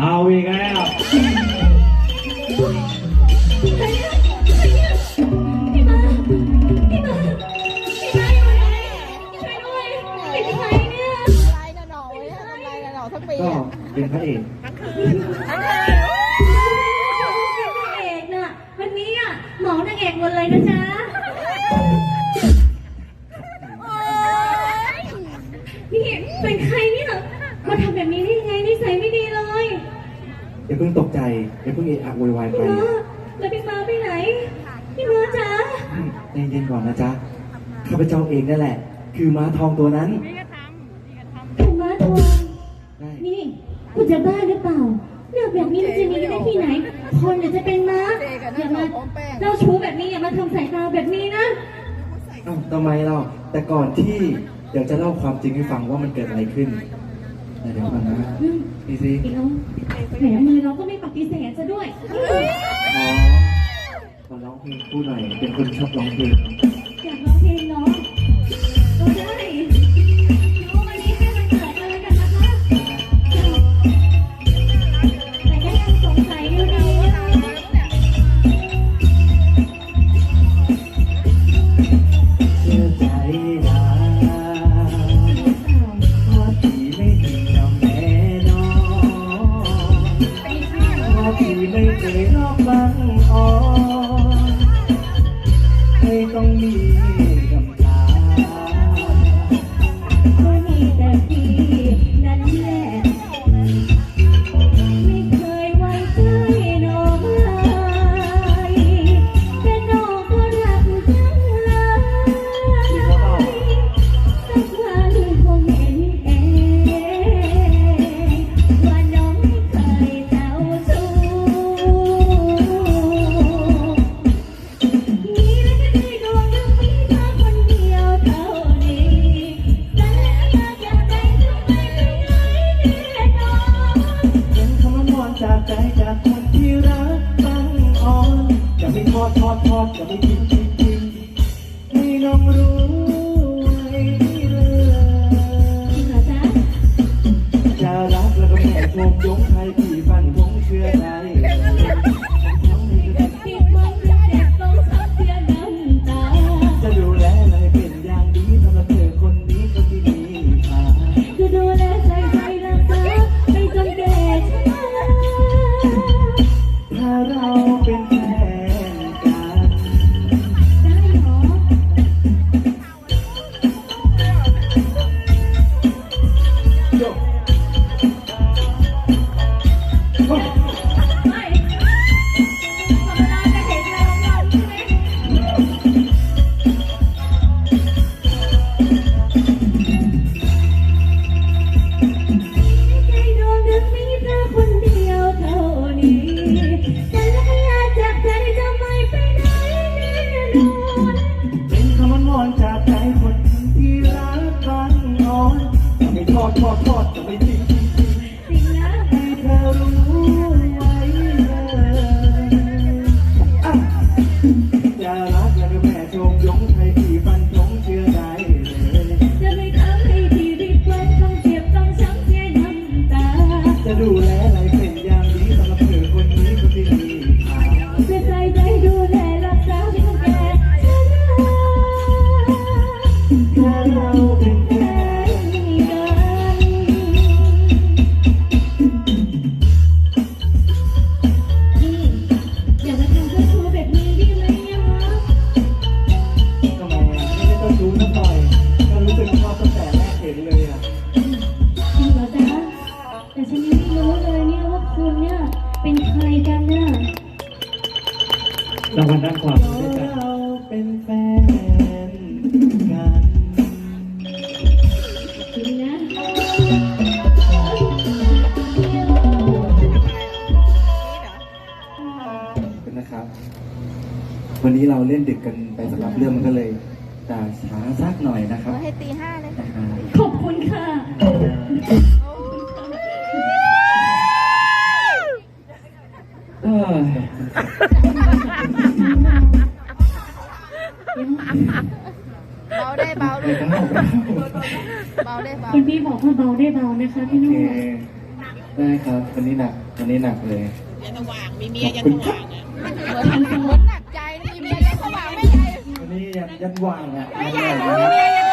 เอาอีกแล้วพี่มาพี่มาพี่มาอยู่ไหนช่วยด้วยเป็นใครเนี่ยลายนะหนอไว้ทำลายนะหนอทั้งปีก็อะเป็นพระเอกทั้งคืนนางเอกน่ะวันนี้อะหมอนางเอกหมดเลยนะจ๊ะ อย่าเพิ่งตกใจอย่าเพิ่งเอะอะโวยวายไปพี่มาแล้วพี่มาไปไหน พี่มาจ๋าใจเย็นก่อนนะจ๊ะข้าพเจ้าเองนั่นแหละ คือม้าทองตัวนั้นคุณมาทวงได้นี่คุณจะบ้าหรือเปล่าเรื่องแบบนี้มันจะมีได้ที่ไหน คนเดี๋ยวจะเป็นม้าอย่ามาเจ้าชู้แบบนี้อย่ามาทำสายตาแบบนี้นะเอ้าทำไมเราแต่ก่อนที่เดี๋ยวจะเล่าความจริงให้ฟังว่ามันเกิดอะไรขึ้นแต่ เดี๋ยวก่อนนะอืมนี่สิอีน้องแหมมือเราก็ไม่ปฏิเสธซะด้วย อ๋อมาร้องเพลงคู่หน่อย เป็นคนชอบร้องเพลงอยากร้องเพลงเนาะก็ได้น้องวันนี้ให้มันเกิดกันแล้วกันนะคะแต่ก็ยังสงสัยอยู่ดีว่ ไม่ จากใจจากคนที่รักตั้งอ่อนจะไม่ทอดทอดทอดจะไม่ทิ้งทิ้งทิ้ง พ่อดทอดจะไม่ รางวัลด้านความเราเป็นแฟนกันจริงนะเป็นนะครับ วันนี้เราเล่นดึกกันไปสำหรับเรื่องมันก็เลยจะช้าสักหน่อยนะครับ ให้ตีห้าเลยครับขอบคุณค่ะ เบาได้เบาไปด้วยแล้วเบาได้เบาคุณพี่บอกว่าเบาได้เบานะคะพี่โอนุ่เคมได้ครับวันนี้หนักวันนี้หนักเลยยันสว่าง มีเมียยันสว่างอะเหมือนเหมือนหนักใจมีเมียยังสว่างไม่ใจวันนี้ยันยันวางอะไม่ยันใช่วางมีนะเมียยัง